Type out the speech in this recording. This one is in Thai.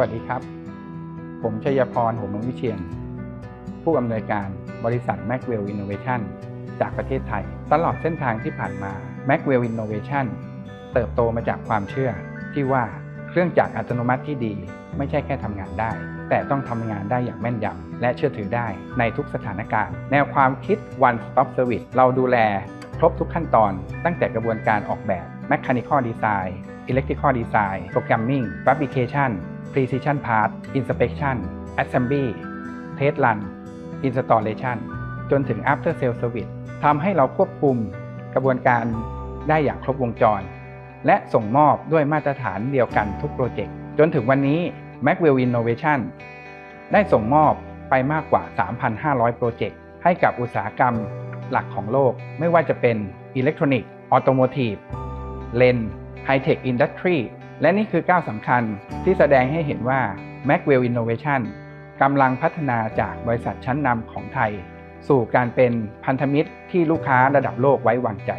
วัสดีครับ ผมชัยพรหงมงวิเชียน ผู้อำนวยการบริษัท m a c w e l l Innovation จากประเทศไทย ตลอดเส้นทางที่ผ่านมา m a c w e l l Innovation เติบโตมาจากความเชื่อที่ว่าเครื่องจักรอัตโนมัติที่ดี ไม่ใช่แค่ทำงานได้ แต่ต้องทำงานได้อย่างแม่นยำและเชื่อถือได้ในทุกสถานการณ์ แนวความคิด One Stop Service เราดูแลครบทุกขั้นตอน ตั้งแต่กระบวนการออกแบบ Mechanical Design Electrical Design Programming Fabrication Precision Part Inspection Assembly Test Run Installation จนถึง After Sales Service ทำให้เราควบคุมกระบวนการได้อย่างครบวงจร และส่งมอบด้วยมาตรฐานเดียวกันทุกโปรเจกต์ จนถึงวันนี้ m a c w e l l Innovation ได้ส่งมอบไปมากกว่า 3,500 โปรเจกต์ ให้กับอุตสาหกรรมหลักของโลก ไม่ว่าจะเป็นอิเล็กทรอนิกส์ออโตโมทีฟเลนไฮเทคอินดัสทรี และนี่คือก้าวสำคัญที่แสดงให้เห็นว่า m a c w e l l Innovation กำลังพัฒนาจากบริษัทชั้นนำของไทย สู่การเป็นพันธมิตรที่ลูกค้าระดับโลกไว้วางใจ